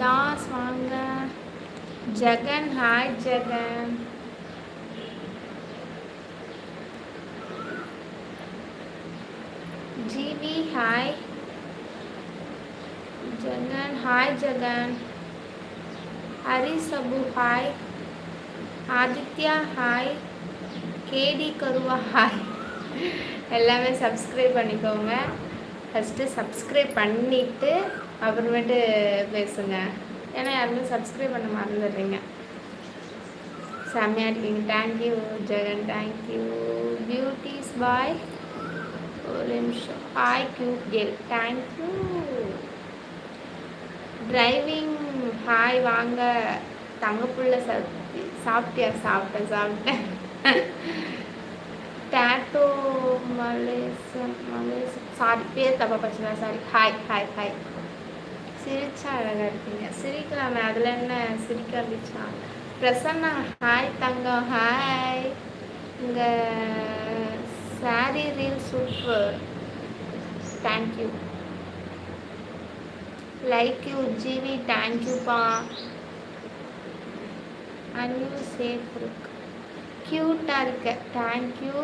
தாஸ் வாங்க Jagan hi Jagan GV hi Jagan hi Jagan Hari Sabu hi Aditya hi KD கருவா hi எல்லாமே subscribe பண்ணிக்கோங்க. First subscribe பண்ணிவிட்டு அப்புறமேட்டு பேசுங்க. ஏன்னா யாருமே சப்ஸ்கிரைப் பண்ண மறந்துடுறீங்க. செம்மையாக இருக்கீங்க. Thank you Jagan thank you beauties bye ஒரு நிமிஷம். Hi cute girl thank you driving hi வாங்க. தங்கப்புள்ள சாப்பிட்டு சாப்பிட்டியா? சாப்பிட்டேன் சாப்பிட்டேன். டேட்டோ மலேசன் மலேசன் சாரி பேர் தப்பா பிரச்சனை சாரி ஹாய் ஹாய் ஹாய் சிரிச்சா அழகாக இருக்கீங்க. சிரிக்கலாமே. அதில் என்ன சிரிக்க அப்படிச்சா பிரசன்னா ஹாய் தங்கம் ஹாய் இங்கே sorry reel super thank you like you G தேங்க்யூப்பா அன்யூ சேஃப் இருக்கு க்யூட்டாக இருக்க. Thank you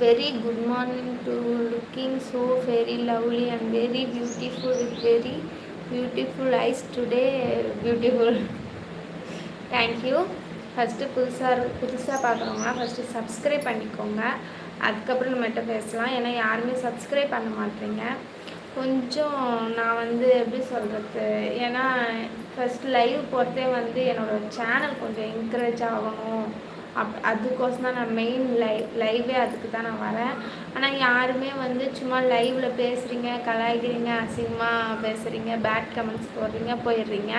very good morning to looking so very lovely and very beautiful with very beautiful eyes today beautiful thank you first புதுசாக புதுசாக பார்க்குறவங்களாம் first subscribe பண்ணிக்கோங்க. அதுக்கப்புறம் நம்மகிட்ட பேசலாம். ஏன்னா யாருமே சப்ஸ்கிரைப் பண்ண மாட்டேங்க. கொஞ்சம் நான் வந்து எப்படி சொல்கிறது ஏன்னா ஃபஸ்ட் லைவ் போகிறதே வந்து என்னோடய சேனல் கொஞ்சம் என்கரேஜ் ஆகணும். அப் அதுக்கோசம் தான் நான் மெயின் லைவ் லைவே அதுக்கு தான் நான் வரேன். ஆனால் யாருமே வந்து சும்மா லைவில் பேசுகிறீங்க கலாய்க்கிறீங்க அசிங்கமாக பேசுகிறீங்க பேட் கமெண்ட்ஸ் போடுறீங்க போயிடுறீங்க.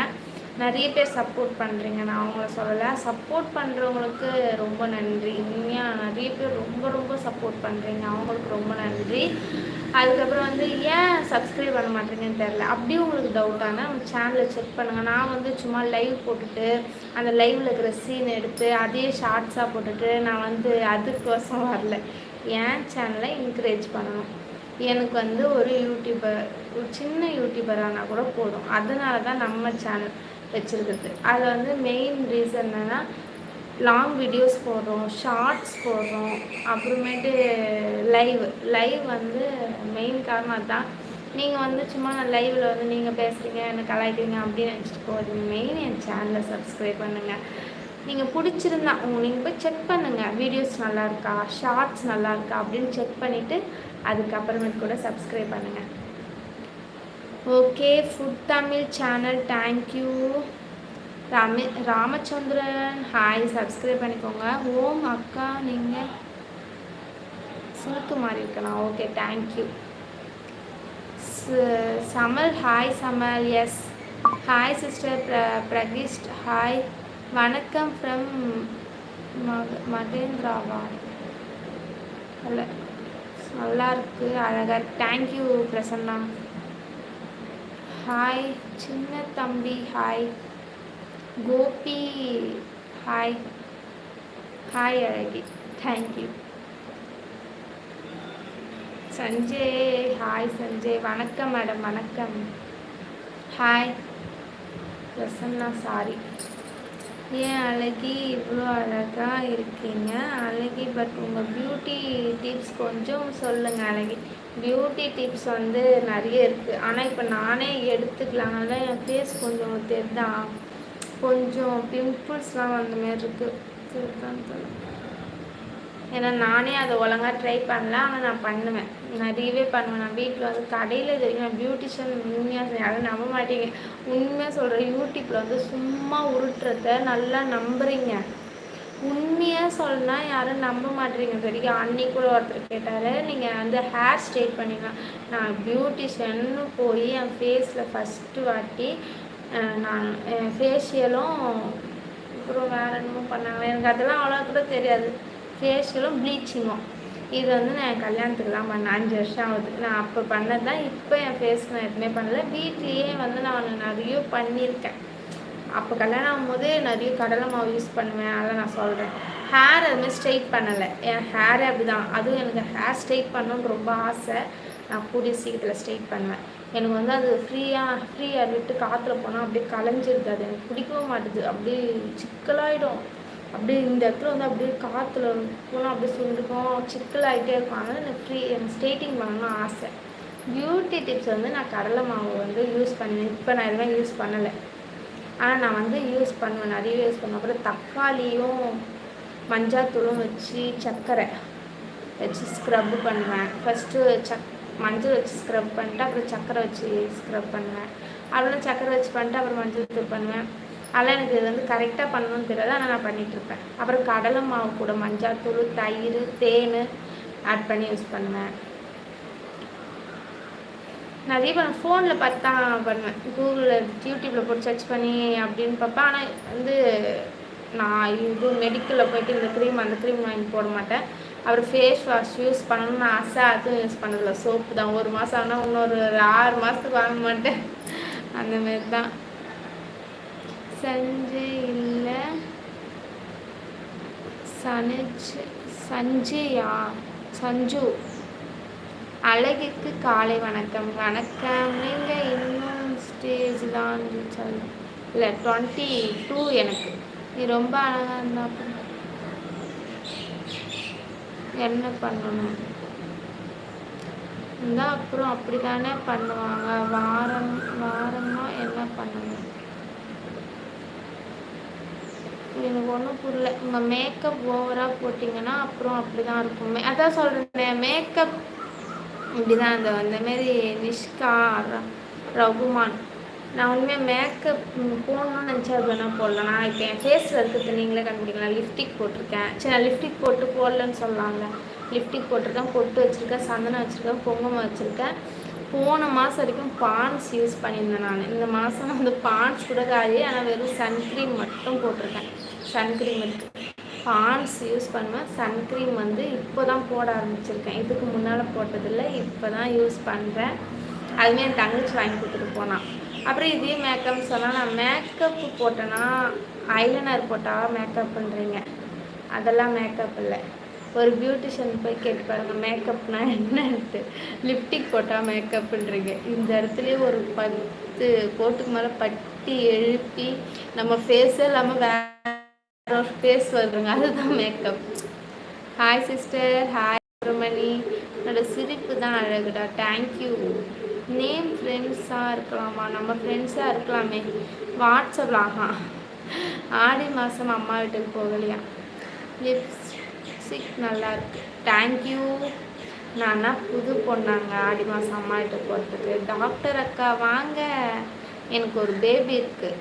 நிறைய பேர் சப்போர்ட் பண்ணுறீங்க நான் அவங்கள சொல்லலை. சப்போர்ட் பண்ணுறவங்களுக்கு ரொம்ப நன்றி. உண்மையாக நிறைய பேர் ரொம்ப ரொம்ப சப்போர்ட் பண்ணுறீங்க அவங்களுக்கு ரொம்ப நன்றி. அதுக்கப்புறம் வந்து ஏன் சப்ஸ்கிரைப் பண்ண மாட்டேங்கன்னு தெரில அப்படியும் உங்களுக்கு டவுட்டான நம்ம சேனலை செக் பண்ணுங்கள் நான் வந்து சும்மா லைவ் போட்டுட்டு அந்த லைவில் இருக்கிற சீன் எடுத்து அதே ஷார்ட்ஸாக போட்டுட்டு நான் வந்து அதுக்கோசம் வரல. ஏன் சேனலை என்கரேஜ் பண்ணணும். எனக்கு வந்து ஒரு யூடியூபர் ஒரு சின்ன யூடியூபரானா கூட போதும். அதனால தான் நம்ம சேனல் வச்சுருக்குது அதில் வந்து மெயின் ரீசன் என்னென்னா லாங் வீடியோஸ் போடுறோம் ஷார்ட்ஸ் போடுறோம் அப்புறமேட்டு லைவ் லைவ் வந்து மெயின் காரணம் தான் நீங்கள் வந்து சும்மா நான் லைவில் வந்து நீங்கள் பேசுகிறீங்க என்ன கலாய்க்கிறீங்க அப்படின்னு நினச்சிட்டு போகிறீங்க மெயின் என் சேனலை சப்ஸ்கிரைப் பண்ணுங்கள் நீங்கள் பிடிச்சிருந்தா உங்க நீங்கள் போய் செக் பண்ணுங்கள் வீடியோஸ் நல்லா இருக்கா ஷார்ட்ஸ் நல்லா இருக்கா அப்படின்னு செக் பண்ணிவிட்டு அதுக்கப்புறமேட்டு கூட சப்ஸ்கிரைப் பண்ணுங்கள் okay food Tamil channel thank you ரமே Ramachandran hi subscribe பண்ணிக்கோங்க. ஓம் அக்கா நீங்கள் சுருக்கு மாதிரி இருக்கலாம் okay thank you Samal hi Samal yes hi sister ப்ர பிரகிஷ்ட் ஹாய் வணக்கம் ஃப்ரம் மக மகேந்திராவா? அல்ல நல்லா இருக்கு அழகாக தேங்க்யூ பிரசன்னா. ஹாய் சின்ன தம்பி ஹாய் கோபி ஹாய் ஹாய் அழகி thank you Sanjay hi Sanjay வணக்கம் மேடம் வணக்கம் ஹாய் பிரசன்னா சாரி ஏன் அழகி இவ்வளோ அழகாக இருக்கீங்க? அழகி பட் உங்கள் பியூட்டி டிப்ஸ் கொஞ்சம் சொல்லுங்கள் அழகி. பியூட்டி டிப்ஸ் வந்து நிறைய இருக்குது ஆனால் இப்போ நானே எடுத்துக்கலாம் என் ஃபேஸ் கொஞ்சம் தெரிதான் கொஞ்சம் பிம்பிள்ஸ்லாம் வந்த மாதிரி இருக்குது ஏன்னா நானே அதை ஒழுங்காக ட்ரை பண்ணல. ஆனால் நான் பண்ணுவேன். நிறையவே பண்ணுவேன். நான் வீட்டில் வந்து கடையில் தெரியும் நான் பியூட்டிஷியன் உண்மையாக யாரும் நம்ப மாட்டீங்க. உண்மையாக சொல்கிறேன் யூடியூப்பில் வந்து சும்மா உருட்டுறத நல்லா நம்புறீங்க. உண்மையாக சொல்லலாம் யாரும் நம்ப மாட்டேறீங்க சரிக்கு அன்னைக்கு கூட ஒருத்தர் கேட்டார் நீங்கள் வந்து ஹேர் ஸ்ட்ரெயிட் பண்ணிக்கலாம். நான் பியூட்டிஷியன்னு போய் என் ஃபேஸில் ஃபஸ்ட்டு வாட்டி நான் ஃபேஷியலும் அப்புறம் வேறு என்னமோ பண்ணாங்க. எனக்கு அதெல்லாம் அவ்வளோ கூட தெரியாது. ஃபேஷியலும் ப்ளீச்சிங்கும் இது வந்து நான் என் கல்யாணத்துக்கு தான் பண்ணேன். அஞ்சு வருஷம் ஆகுது. நான் அப்போ பண்ணது தான் இப்போ என் ஃபேஸ்க்கு நான் எதுவுமே பண்ணல. வீட்லேயே வந்து நான் நிறைய பண்ணியிருக்கேன். அப்போ கல்யாணம் ஆகும்போது நிறைய கடலை மாவு யூஸ் பண்ணுவேன். அதெல்லாம் நான் சொல்கிறேன் ஹேர் அதுமாதிரி ஸ்ட்ரைட் பண்ணலை. என் ஹேரே அப்படி தான் அதுவும் எனக்கு ஹேர் ஸ்ட்ரைட் பண்ணணுன்னு ரொம்ப ஆசை. நான் கூடிய சீக்கிரத்தில் ஸ்ட்ரைட் பண்ணுவேன். எனக்கு வந்து அது ஃப்ரீயாக ஃப்ரீயாக விட்டு காற்றுல போனால் அப்படியே கலைஞ்சிருது. அது எனக்கு பிடிக்கவும் மாட்டுது. அப்படியே சிக்கலாயிடும். அப்படியே இந்த இடத்துல வந்து அப்படியே காற்றுல போனால் அப்படியே சுருண்டுக்கும் சிக்கலாகிட்டே இருக்கும். அதனால் எனக்கு ஃப்ரீ எனக்கு ஸ்டேட்டிங் பண்ணணும்னு ஆசை. பியூட்டி டிப்ஸ் வந்து நான் கடலை மாவு வந்து யூஸ் பண்ணுவேன் இப்போ நான் எதுவுமே யூஸ் பண்ணலை. ஆனால் நான் வந்து யூஸ் பண்ணுவேன். நிறைய யூஸ் பண்ணுவேன். அப்புறம் தக்காளியும் மஞ்சாத்தூளும் வச்சு சர்க்கரை வச்சு ஸ்க்ரப் பண்ணுவேன். ஃபஸ்ட்டு சக் மஞ்சள் வச்சு ஸ்க்ரப் பண்ணிட்டு அப்புறம் சக்கரை வச்சு ஸ்க்ரப் பண்ணுவேன். அப்புறம் சக்கரை வச்சு பண்ணிட்டு அப்புறம் மஞ்சள் தூள் பண்ணுவேன். அதெல்லாம் எனக்கு இது வந்து கரெக்டாக பண்ணணும்னு தெரியாது ஆனால் நான் பண்ணிகிட்ருப்பேன் அப்புறம் கடலை மாவு கூட மஞ்சள் தூள் தயிர் தேன் ஆட் பண்ணி யூஸ் பண்ணுவேன். நிறைய பண்ண ஃபோனில் பார்த்து தான் பண்ணுவேன். கூகுளில் யூடியூப்பில் போட்டு சர்ச் பண்ணி அப்படின்னு பார்ப்பேன். ஆனால் வந்து நான் இது மெடிக்கலில் போயிட்டு இந்த க்ரீம் அந்த க்ரீம் வாங்கி போட மாட்டேன். அப்புறம் ஃபேஸ் வாஷ் யூஸ் பண்ணணும்னு ஆசை அதுவும் யூஸ் பண்ணதில்ல. சோப்பு தான். ஒரு மாதம் ஆனால் இன்னொரு ஆறு மாதத்துக்கு வாங்க மாட்டேன். அந்தமாரி தான் சஞ்சு இல்லை. சனிச்சு சஞ்சயா? சஞ்சு. அழகுக்கு காலை வணக்கம். வணக்கம். நீங்கள் இன்னும் ஸ்டேஜ் தான். இல்லை டுவெண்ட்டி டூ எனக்கு. நீ ரொம்ப அழகாக இருந்தா என்ன பண்ணணும்? இருந்தால் அப்புறம் அப்படி தானே பண்ணுவாங்க. வாரம் வாரமாக என்ன பண்ணணும்? எனக்கு ஒன்றும் புரியல. உங்கள் மேக்கப் ஓவராக போட்டிங்கன்னா அப்புறம் அப்படி தான் இருக்கும் அதான் சொல்கிறேன் மேக்கப் இப்படி தான் அந்த அந்தமாரி நிஷ்கா ரகுமான் நான் உண்மையாக மேக்கப் போடணும்னு நினச்சா அது வேணால் போடலாம். நான் இப்போ என் ஃபேஸில் இருக்கிறது நீங்களே கண்டுபிடிக்கலாம். லிப்டிக் போட்டிருக்கேன். சரி நான் லிப்டிக் போட்டு போடலன்னு சொல்லலாம்ல லிப்டிக் போட்டிருக்கேன் பொட்டு வச்சுருக்கேன் சந்தனம் வச்சுருக்கேன் குங்குமம் வச்சுருக்கேன். போன மாதம் வரைக்கும் பான்ஸ் யூஸ் பண்ணியிருந்தேன் நான். இந்த மாதம் வந்து பான்ஸ் கூட காலி ஆனால் வெறும் சன்க்ரீம் மட்டும் போட்டிருக்கேன். சன்க்ரீம் இருக்குது பான்ஸ் யூஸ் பண்ணுவேன். சன்க்ரீம் வந்து இப்போ தான் போட ஆரம்பிச்சிருக்கேன். இதுக்கு முன்னால் போட்டதில்லை இப்போ தான் யூஸ் பண்ணுறேன் அதுவுமே என் தங்கச்சி வாங்கி கொடுத்துட்டு போனான் அப்புறம் இதே மேக்கப்னு சொல்லலாம். நான் மேக்கப் போட்டேன்னா ஐலைனர் போட்டால் மேக்கப் பண்ணுறீங்க அதெல்லாம் மேக்கப் இல்லை. ஒரு பியூட்டிஷியன் போய் கேட்டு பாருங்கள் மேக்கப்னா என்னன்ட்டு லிப்டிக் போட்டால் மேக்கப் பண்ணுறீங்க இந்த இடத்துலையே ஒரு பத்து கோட்டுக்கு மேலே பட்டி எழுப்பி நம்ம ஃபேஸே இல்லாமல் வேற ஒரு ஃபேஸ் வருதுங்க அதுதான் makeup hi sister hi Subramani என்னோட சிரிப்பு தான் அழகுடா. தேங்க்யூ நேம் ஃப்ரெண்ட்ஸாக இருக்கலாமா? நம்ம ஃப்ரெண்ட்ஸாக இருக்கலாமே. வாட்ஸ்அப்பில் ஆகா ஆடி மாதம் அம்மா வீட்டுக்கு போகலையா? லிப்ஸ்டிக் நல்லா இருக்கு. தேங்க்யூ நான்னா புது பொண்ணாங்க ஆடி மாதம் அம்மா வீட்டுக்கு போகிறதுக்கு டாக்டர் அக்கா வாங்க. எனக்கு ஒரு பேபி இருக்குது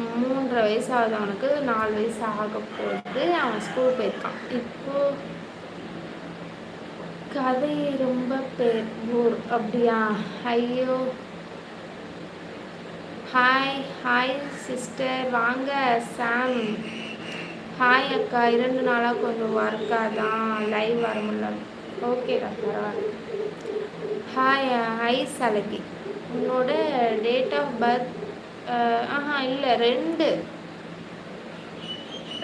மூன்றரை வயசு ஆகுது அவனுக்கு. நாலு வயசு ஆக போகுது. அவன் ஸ்கூல் போயிருக்கான். இப்போது கதை ரொம்ப பெரியூர் அப்படியா? ஐயோ. ஹாய் ஹாய் சிஸ்டர் வாங்க சாம் ஹாய் அக்கா. இரண்டு நாளாக கொஞ்சம் ஒர்க்காக தான். லைவ் வர முடியல. ஓகேக்கா பரவாயில்ல. ஹாய் ஹை சலகி உன்னோட டேட் ஆஃப் பர்த் ஆஹா இல்லை ரெண்டு.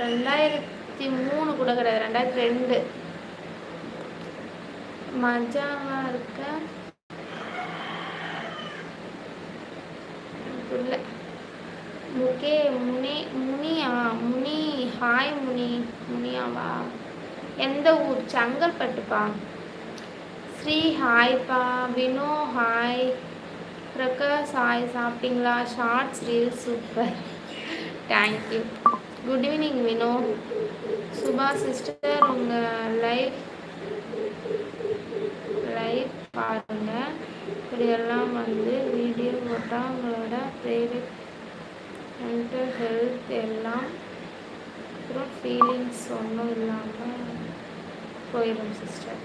ரெண்டாயிரத்தி மூணு கூட கிடையாது. ரெண்டாயிரத்தி ரெண்டு. மஜாவா இருக்க? இல்லை முகே முனி முனியா முனி ஹாய் முனி முனியாவா? எந்த ஊர்? செங்கல்பட்டுப்பா. ஸ்ரீ ஹாய்ப்பா. வினோ ஹாய். பிரகாஷ் ஹாய். சாப்பிட்டீங்களா? Shorts reel super. Thank you good evening Vino. Subha sister உங்கள் லைஃப் பாருங்கள் இப்படியெல்லாம் வந்து வீடியோ போட்டால் உங்களோட ப்ரைவேட் மென்டல் ஹெல்த் எல்லாம் அப்புறம் ஃபீலிங்ஸ் ஒன்றும் இல்லாமல் போயிடும் சிஸ்டர்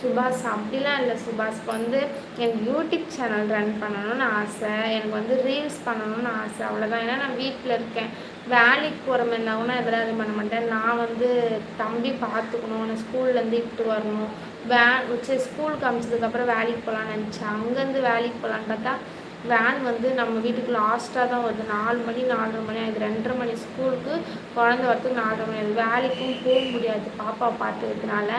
சுபாஷ் அப்படிலாம் இல்லை சுபாஷ்க்கு வந்து எனக்கு யூடியூப் சேனல் ரன் பண்ணணும்னு ஆசை. எனக்கு வந்து ரீல்ஸ் பண்ணணும்னு ஆசை. அவ்வளோதான் ஏன்னா நான் வீட்டில் இருக்கேன். வேலைக்கு போகிற மாதிரி இருந்தாங்கன்னா எதெல்லாம் இது பண்ண மாட்டேன். நான் வந்து தம்பி பார்த்துக்கணும் நான் ஸ்கூல்லேருந்து இட்டு வரணும். வேன் சரி ஸ்கூலுக்கு அமைச்சதுக்கப்புறம் வேலைக்கு போகலான்னு நினச்சேன் அங்கேருந்து வேலைக்கு போகலான்னு பார்த்தா வேன் வந்து நம்ம வீட்டுக்கு லாஸ்ட்டாக தான் வருது நாலு மணி நாலரை மணி ஆகுது ரெண்டரை மணி ஸ்கூலுக்கு குழந்த வரத்துக்கு நாலரை மணி ஆகுது வேலைக்கும் போக முடியாது பாப்பா பார்த்துக்கிறதுனால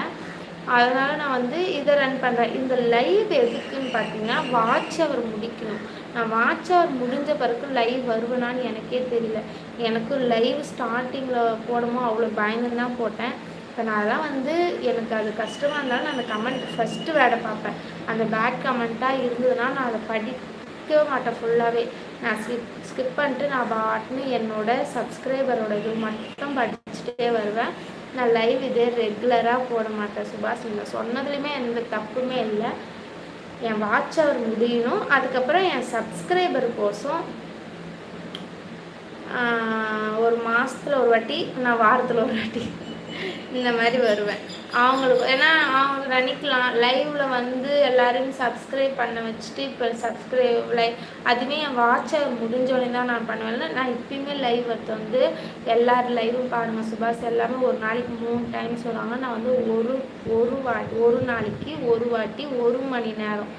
அதனால் நான் வந்து இதை ரன் பண்ணுறேன் இந்த லைவ் எதுக்குன்னு பார்த்தீங்கன்னா வாட்ச் அவர் முடிக்கணும். நான் வாட்ச் அவர் முடிஞ்ச பிறகு லைவ் வருவேனான்னு எனக்கே தெரியல. எனக்கும் லைவ் ஸ்டார்டிங்கில் போடுமோ அவ்வளோ பயங்கரம் தான் போட்டேன். இப்போ நான் அதெல்லாம் வந்து எனக்கு அது கஷ்டமாக இருந்தாலும் நான் அந்த கமெண்ட் ஃபஸ்ட்டு வேடை பார்ப்பேன். அந்த பேட் கமெண்ட்டாக இருந்ததுன்னா நான் அதை படிக்கவே மாட்டேன் ஃபுல்லாகவே நான் ஸ்கிப் ஸ்கிப் பண்ணிட்டு நான் பாட்டுன்னு என்னோட சப்ஸ்கிரைபரோட இது மட்டும் படிச்சுட்டே வருவேன். நான் லைவ் இதே ரெகுலராக போட மாட்டேன் சுபாஷ். நீங்கள் சொன்னதுலேயுமே எந்த தப்புமே இல்லை. என் வாட்ச் அவர் முடியணும். அதுக்கப்புறம் என் சப்ஸ்கிரைபர் கோசம் ஒரு மாதத்தில் ஒரு வாட்டி நான் வாரத்தில் ஒரு வாட்டி. இந்த மாதிரி வருவேன். அவங்களுக்கு ஏன்னா அவங்க நினைக்கலாம் லைவில் வந்து எல்லாரையும் சப்ஸ்கிரைப் பண்ண வச்சுட்டு இப்போ சப்ஸ்கிரைப் லைவ் அதுவே என் வாட்சை முடிஞ்சோடனே தான் நான் பண்ணுவேன். நான் இப்பயுமே லைவ் வந்து வந்து எல்லார் லைவும் பாருங்கள் சுபாஷ் எல்லாமே ஒரு நாளைக்கு மூணு டைம் சொல்லுவாங்க நான் வந்து ஒரு ஒரு வாட்டி ஒரு நாளைக்கு ஒரு வாட்டி ஒரு மணி நேரம்.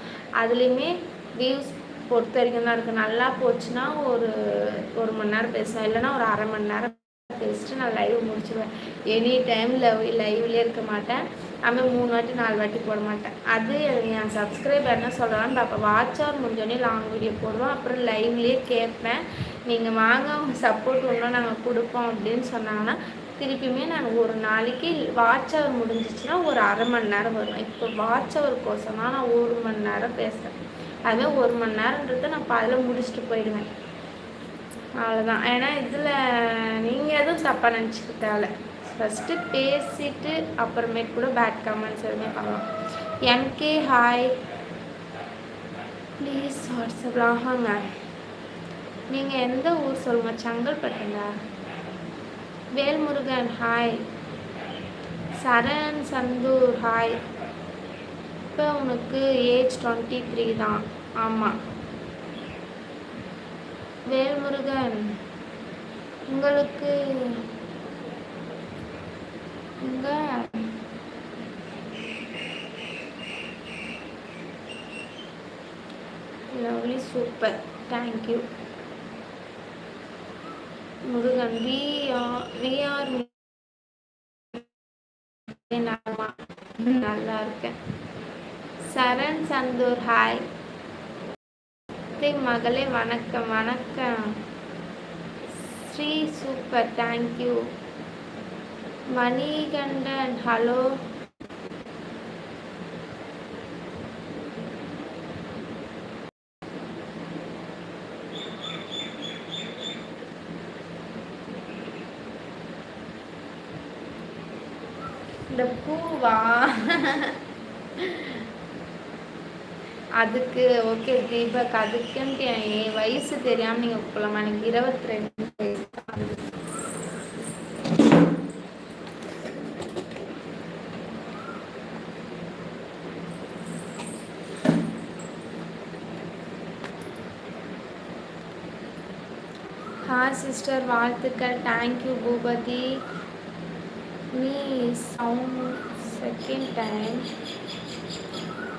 அதுலேயுமே வியூஸ் பொறுத்த வரைக்கும் தான் இருக்குது நல்லா போச்சுன்னா ஒரு ஒரு மணி நேரம் பேசுவேன். இல்லைன்னா ஒரு அரை மணி நேரம் பேசிட்டு நான் லைவ் முடிச்சிடுவேன் எனி டைம் லவ் லைவ்லேயே இருக்க மாட்டேன். அதுமாதிரி மூணு வாட்டி நாலு வாட்டி போட மாட்டேன். அது என் சப்ஸ்கிரைபர் என்ன சொல்கிறான்னு அப்போ வாட்ச் அவர் முடிஞ்சோடனே லாங் வீடியோ போடுவோம். அப்புறம் லைவ்லேயே கேட்பேன். நீங்கள் வாங்க அவங்க சப்போர்ட் ஒன்றும் நாங்கள் கொடுப்போம் அப்படின்னு சொன்னாங்கன்னா திருப்பியுமே நான் ஒரு நாளைக்கு வாட்ச் அவர் முடிஞ்சிச்சுன்னா ஒரு அரை மணி நேரம் வருவேன் இப்போ வாட்ச் அவர் கோசம் நான் ஒரு மணி நேரம் பேசுகிறேன் அதுமாதிரி ஒரு மணி நேரன்றதை நான் அதில் முடிச்சுட்டு போயிடுவேன். அவ்வளோதான் ஏன்னா இதில் நீங்கள் எதுவும் தப்பாக நினச்சிக்க தேவை ஃபஸ்ட்டு பேசிட்டு அப்புறமேட்டு கூட பேட் கமெண்ட்ஸ் எதுவுமே பண்ணலாம். எம்கே ஹாய் ப்ளீஸ் வாட்ஸ்அப்பில் ஆகாங்க நீங்கள் எந்த ஊர் சொல்லுங்கள் செங்கல்பட்டுங்களா? வேல்முருகன் ஹாய் சரண் சந்தூர் ஹாய் இப்போ உனக்கு ஏஜ் டுவெண்ட்டி த்ரீ தான். ஆமாம் வேல்முருகன் உங்களுக்கு உங்க lovely super thank you Murugan V R V R நல்லா இருக்கேன். சரண் சந்தூர் ஹாய் அத்தை மகளே வணக்கம் வணக்கம். Sri super thank you Manikandan hello இந்த பூவா? அதுக்கு ஓகே தீபக் அதுக்குன்ட்டு என் வயசு தெரியாமல் நீங்கள் கூப்பிடலாமா? எனக்கு இருபத்தி ரெண்டு. வயசு ஹா சிஸ்டர் வாழ்த்துக்கள் தேங்க்யூ பூபதி. நீ சவுண்ட் செகண்ட் டைம்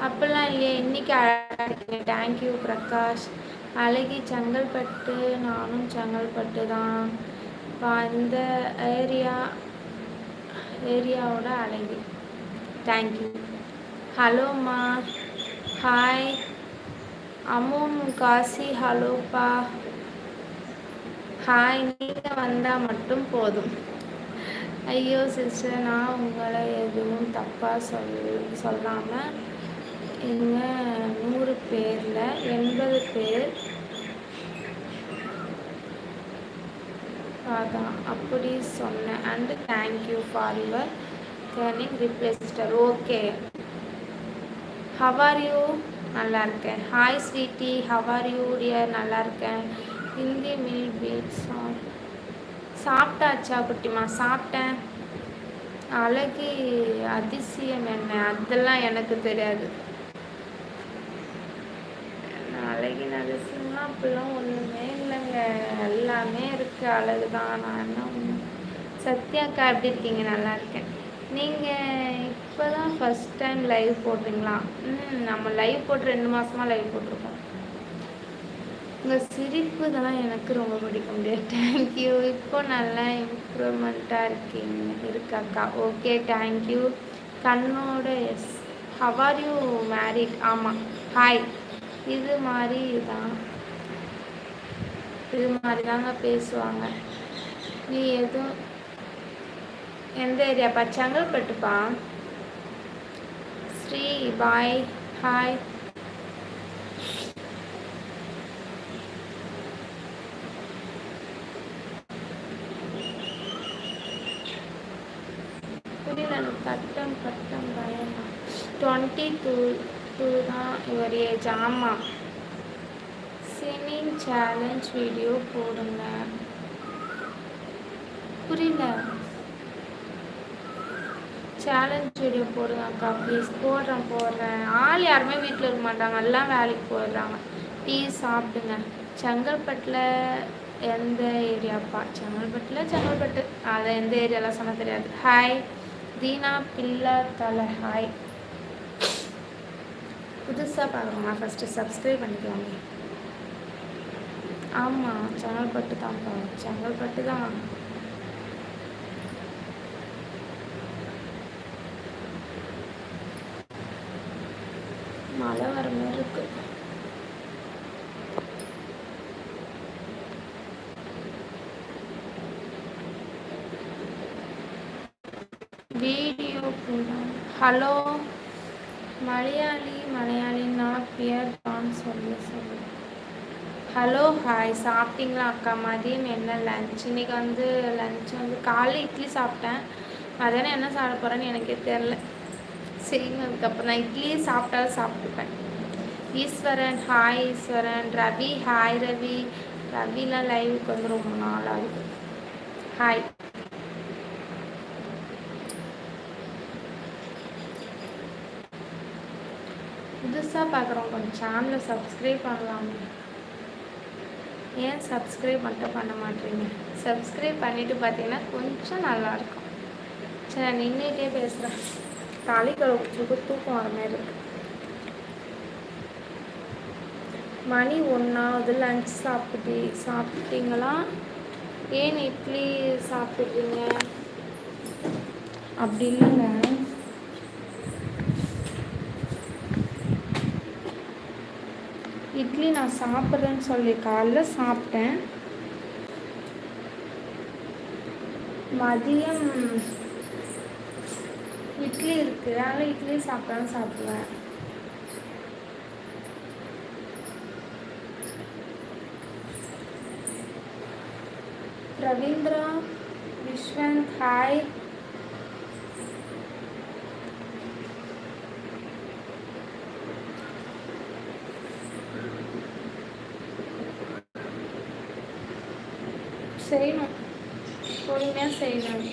அப்படிலாம் இல்லையே இன்னைக்கு அழகாக தேங்க்யூ பிரகாஷ். அழகி செங்கல்பட்டு நானும் செங்கல்பட்டு தான். இப்போ இந்த ஏரியா ஏரியாவோட அழகி. தேங்க்யூ ஹலோம்மா ஹாய் அம்மோம் காசி ஹலோப்பா ஹாய் நீங்கள் வந்தால் மட்டும் போதும். ஐயோ சிஸ்டர் நான் உங்களை எதுவும் தப்பாக சொல் சொல்லாமல் இங்கே நூறு பேரில் எண்பது பேர். அதான் அப்படி சொன்னேன். And thank you for your caring ரிப்ளேஸ்டர் okay how are you நல்லா இருக்கேன். Hi sweetie how are you dear நல்லா இருக்கேன். ஹிந்தி மில் பீட் சாப்பிட்டாச்சா குட்டிமா? சாப்பிட்டேன். அழகி அதிசயம் என்ன? அதெல்லாம் எனக்கு தெரியாது. அழகின் அதிசயம்லாம் அப்படிலாம் ஒன்றுமே இல்லைங்க. எல்லாமே இருக்குது அழகு தான் நான் என்ன சத்யாக்கா எப்படி இருக்கீங்க? நல்லா இருக்கேன். நீங்கள் இப்போ தான் ஃபஸ்ட் டைம் லைவ் போடுறீங்களா? ம் நம்ம லைவ் போட்டு ரெண்டு மாதமாக லைவ் போட்டிருக்கோம். உங்கள் சிரிப்பு தான் எனக்கு ரொம்ப பிடிக்க முடியாது தேங்க்யூ இப்போ நல்லா இம்ப்ரூவ்மெண்ட்டாக இருக்கீங்க. இருக்காக்கா ஓகே தேங்க்யூ கண்ணோட yes how are you married ஆமாம் ஹாய் இது மாதிரி தான். இது மாதிரி தாங்க பேசுவாங்க. நீ எதுவும் எந்த ஏரியாப்பா செங்கல்பட்டுப்பா ஸ்ரீ பாய் ஹாய் புரியல எனக்கு கட்டம் கட்டம் பயமா டுவெண்ட்டி டூ டூ தான் ஜாமா. ஏஜ் ஆமாம் சிங்கிங் சேலஞ்ச் வீடியோ போடுங்க. புரியல? சேலஞ்ச் வீடியோ போடுங்க அக்கா ப்ளீஸ் போடுறேன் போடுறேன். ஆள் யாருமே வீட்டில் இருக்க மாட்டாங்க. எல்லாம் வேலைக்கு போயிடுறாங்க. டீ சாப்பிடுங்க. செங்கல்பட்டில் எந்த ஏரியாப்பா செங்கல்பட்டில் செங்கல்பட்டு. அதை எந்த ஏரியாலாம் சொன்னால் தெரியாது. ஹாய் தீனா பில்லா தலை. ஹாய் புதுசாக பார்க்குறோமா ஃபஸ்ட்டு சப்ஸ்கிரைப் பண்ணிக்கலாமே ஆமாம் சேனல் பட்டு தான்ப்பா. பட்டு தான். மழை வர மாதிரி இருக்கு. வீடியோ ஹலோ பியர் தான் சொல்லி சொல்லு. ஹலோ ஹாய் சாப்பிட்டீங்களா அக்கா? மதியம் என்ன லன்ச் இன்னைக்கு வந்து லஞ்ச் வந்து காலையில் இட்லி சாப்பிட்டேன். மதியானம் என்ன சாப்பிட போகிறேன்னு எனக்கே தெரில சரிங்க அதுக்கப்புறம் நான் இட்லியே சாப்பிட்டாலும் சாப்பிட்டுப்பேன். ஈஸ்வரன் ஹாய் ஈஸ்வரன். ரவி ஹாய் ரவி. ரவிலாம் லைவுக்கு வந்து ரொம்ப நாள் ஆகுது. ஹாய் புதுசாக பார்க்குறோம் கொஞ்சம் சேனலை சப்ஸ்கிரைப் பண்ணலாமே. ஏன் சப்ஸ்கிரைப் மட்டும் பண்ண மாட்டேறீங்க சப்ஸ்கிரைப் பண்ணிவிட்டு பார்த்தீங்கன்னா கொஞ்சம் நல்லாயிருக்கும் சரி நான் நின்றுட்டே பேசுகிறேன் தலை கழுவுக்கு தூக்கம் வர மாதிரி இருக்கு. மணி ஒன்றாவது லஞ்ச் சாப்பிட்டு சாப்பிட்டீங்களா? ஏன் இட்லி சாப்பிட்றீங்க? அப்படி இல்லைங்க. இட்லி நான் சாப்பிட்றேன்னு சொல்லி காலைல சாப்பிட்டேன். மதியம் இட்லி இருக்குது அதனால் இட்லி சாப்பிட்டாலும் சாப்பிடுவேன். ரவீந்திரா விஸ்வந்த் ஹாய். செய்வேன்.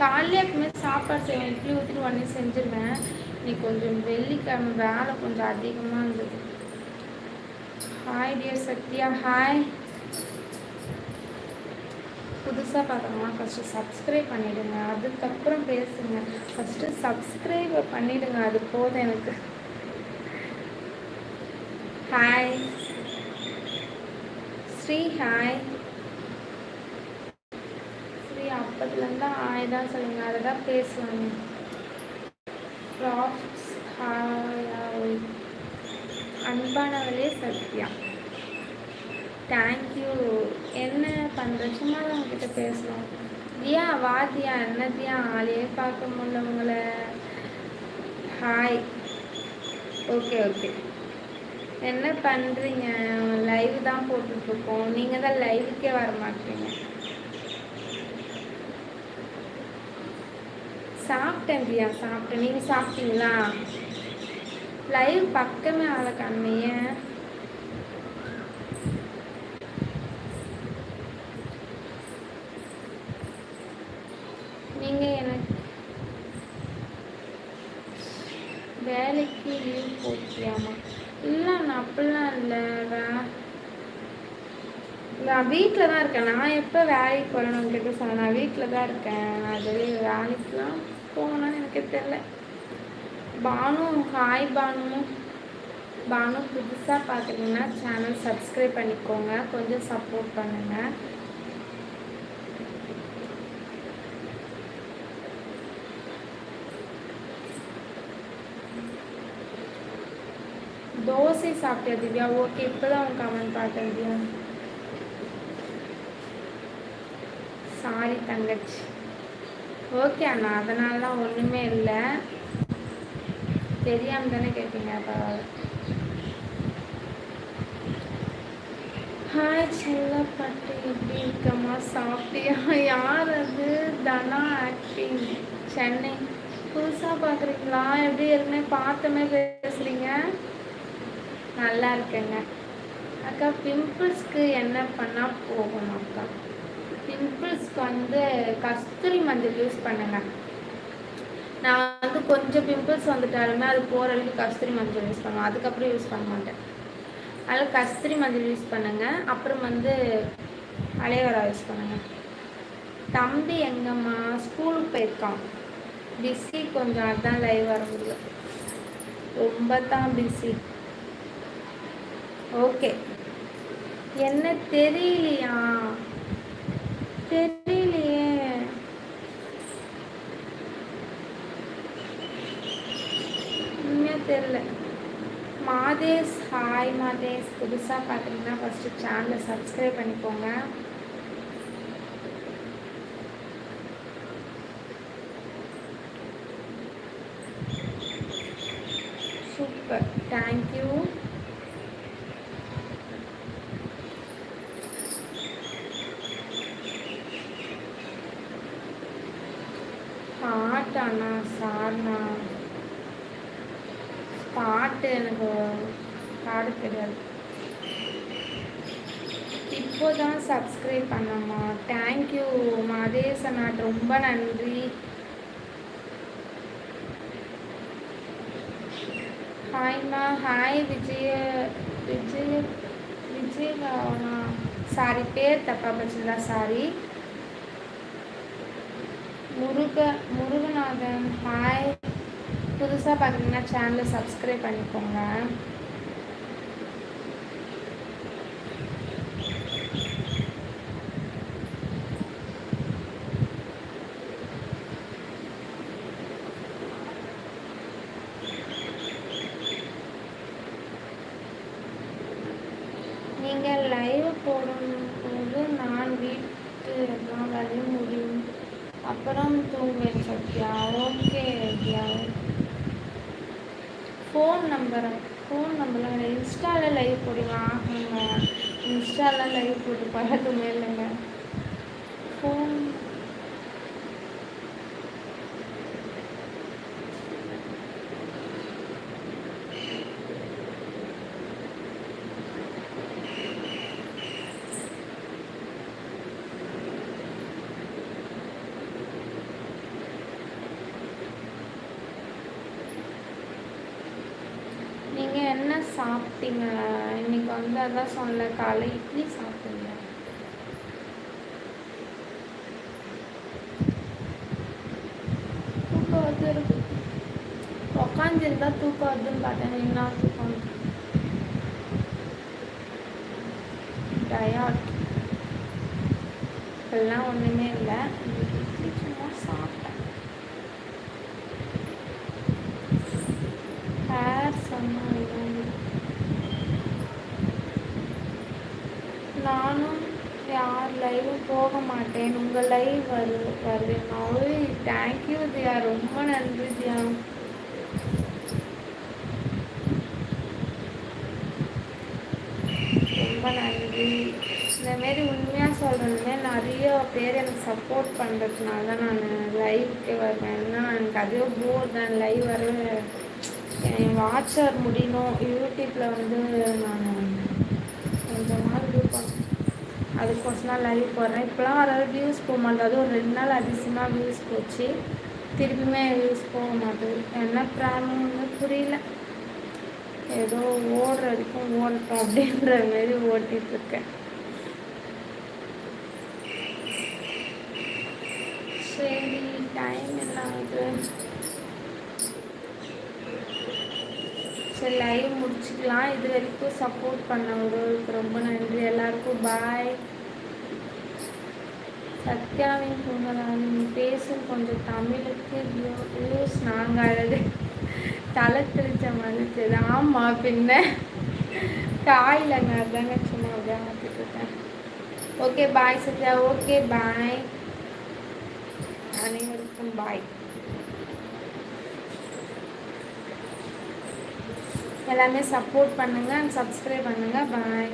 காலையில் எப்பவுமே சாப்பாடு செய்வேன். இட்லி ஊற்றிட்டு உடனே செஞ்சுருவேன். இன்னைக்கு கொஞ்சம் வெள்ளிக்கிழமை வேலை கொஞ்சம் அதிகமாக இருந்தது. Hi dear Sathya. ஹாய் புதுசாக பார்க்குறோமா ஃபஸ்ட்டு சப்ஸ்கிரைப் பண்ணிவிடுங்க அதுக்கப்புறம் பேசுங்க. ஃபஸ்ட்டு சப்ஸ்கிரைப் பண்ணிவிடுங்க அது போதும் எனக்கு. ஹாய் ஸ்ரீ ஹாய் அப்பத்துலேருந்து ஆய் தான் சொல்லுங்க அதை தான் பேசுவாங்க ப்ராஃப்ட்ஸ் அன்பானவளே சத்யா. தேங்க்யூ என்ன பண்ணுற சும்மா தான் உங்ககிட்ட பேசணும் தியா வா தியா ஆளையே பார்க்க முடியல உங்களை? ஹாய் ஓகே ஓகே என்ன பண்ணுறீங்க லைவ் தான் போட்டுட்ருக்கோம் நீங்கள் தான் லைவுக்கே வர மாட்டீங்க சாப்பிட்டேன் பிரியா சாப்பிட்டேன். நீங்கள் சாப்பிட்டீங்களா? லைவ் பக்கமே ஆளை கம்மிய நீங்கள் எனக்கு வேலைக்கு லீவ் போட்டியாமா இல்லை நான் அப்படிலாம் இல்லை நான் வீட்டில் தான் இருக்கேன். நான் எப்போ வேலைக்கு போகிறேன்னு உங்ககிட்ட சொன்னேன். நான் வீட்டில் தான் இருக்கேன். நான் வெளியே வேலைக்குலாம் போகணும்னு எனக்கு தெரில பானு ஹாய் பானு. பானு புதுசாக பார்க்குறீங்கன்னா சேனல் சப்ஸ்கிரைப் பண்ணிக்கோங்க. கொஞ்சம் சப்போர்ட் பண்ணுங்கள் தோசை சாப்பிட்டியா திவ்யா? ஓகே இப்போ தான் அவன் கமெண்ட் பார்த்தேன் திவ்யா. சாரி தங்கச்சி. ஓகே அண்ணா அதனாலலாம் ஒன்றுமே இல்லை. தெரியாமல் தானே கேட்பீங்க பரவாயில்ல ஹாய் செல்லப்பட்டு எப்படி இருக்கம்மா? சாப்பிட்டியா? யார் அது? தனா ஆக்டிங் சென்னை. புதுசாக பார்க்குறீங்களா எப்படி ஏற்கனவே பார்த்தமே பேசுகிறீங்க நல்லா இருக்கேங்க. அக்கா பிம்பிள்ஸ்க்கு என்ன பண்ணால் போகணும் அக்கா? பிம்பிள்ஸ்க்கு வந்து கஸ்தூரி மஞ்சள் யூஸ் பண்ணுங்க. நான் வந்து கொஞ்சம் பிம்பிள்ஸ் வந்துட்டாலுமே அது போகிற அளவுக்கு கஸ்தூரி மஞ்சள் யூஸ் பண்ணுவேன். அதுக்கப்புறம் யூஸ் பண்ண மாட்டேன். அதில் கஸ்தூரி மஞ்சள் யூஸ் பண்ணுங்கள் அப்புறம் வந்து அலையவரா யூஸ் பண்ணுங்கள் தம்பி எங்கம்மா ஸ்கூலுக்கு போயிருக்கான். பிஸி கொஞ்சம் அதுதான் லைவ் வர முடியும் ரொம்ப தான் பிஸி ஓகே என்ன தெரியலையா? தெரியலையே. உண்மையாக தெரியல. மாதேஷ் ஹாய் மாதேஷ். புதுசாக பார்த்தீங்கன்னா ஃபஸ்ட்டு சேனலை சப்ஸ்கிரைப் பண்ணிக்கோங்க சூப்பர் தேங்க்யூ பாட்டாண்ணா சார்ண்ணா பாட்டு எனக்கு பாட தெரியாது இப்போதான் சப்ஸ்கிரைப் பண்ணம்மா தேங்க்யூ மாதேஷ் அண்ணா ரொம்ப நன்றி ஹாய்மா ஹாய் விஜய விஜய விஜயகாவனா சாரி பேர் தப்பா பச்சிருந்தா சாரி முருக முருகநாதன் ஹாய் புதுசாக பார்க்குறீங்கன்னா சேனலை சப்ஸ்கிரைப் பண்ணிக்கோங்க நீங்கள் லைவ் போடும்போது நான் வீட்டு எல்லாம் வேலையும் முடியும் அப்புறம் தூங்குவேன் சத்யா ஓகே ஐயா ஃபோன் நம்பரை ஃபோன் நம்பரில் இன்ஸ்டாவில் லைவ் போடுங்க ஆகுங்க இன்ஸ்டாவில் லைவ் போட்டு பழக்கமே இல்லைங்க. ஃபோன் நீங்கள் என்ன சாப்பிட்டீங்க? இன்னைக்கு வந்து அதான் சொன்னல காலை இட்லி சாப்பிட்டீங்க தூக்கம் வருது இருக்கு உக்காந்துருந்தா தூக்கம் வருதுன்னு பார்த்தேன் டயாட் இப்பெல்லாம் ஒன்றுமே இல்லை இட்லி சும்மா சாப்பிட்டேன் ஹேர் சொன்னால் நானும் யார் லைவும் போக மாட்டேன் உங்கள் லைவ் வரு வருவேன் ஓய் தேங்க்யூ தியா ரொம்ப நன்றி தியா ரொம்ப நன்றி இந்தமாரி உண்மையாக சொல்கிறதுமே நிறைய பேர் எனக்கு சப்போர்ட் பண்ணுறதுனால தான் நான் லைவுக்கே வருவேன். ஏன்னா எனக்கு அதுவே போர் தான். லைவ் வர என் வாட்சர் முடியணும். யூடியூப்பில் வந்து நான் கொஞ்சம் நாள் இது அதுக்கோசம் தான் லைவ் போடுறேன் இப்போலாம் வர வியூஸ் போக மாட்டேன். அதுவும் ஒரு ரெண்டு நாள் அதிசயமாக வியூஸ் போச்சு. திருப்பியுமே வியூஸ் போக மாட்டேங்குது என்ன ப்ராப்ளம்னு புரியல. ஏதோ ஓடுற வரைக்கும் ஓடட்டும் அப்படின்ற மாரி ஓட்டிகிட்ருக்கேன் சரி டைம் என்ன ஆகுது சரி லைவ் முடிச்சுக்கலாம். இது வரைக்கும் சப்போர்ட் பண்ணவங்களுக்கு ரொம்ப நன்றி. எல்லாருக்கும் பாய் சத்யாவின் பொங்கலான நீ பேசும் கொஞ்சம் தமிழுக்கு வியூஸ் நாங்கள் தலை தெரிச்ச மதிச்சது ஆமாம் பின்ன. காயிலங்க அதாங்க சும்மா அப்படியே ஆக்கிட்டு இருக்கேன். Okay bye Sathya. Okay bye அனைவருக்கும் பாய் எல்லாமே சப்போர்ட் பண்ணுங்கள் அண்ட் சப்ஸ்கிரைப் பண்ணுங்கள் பாய்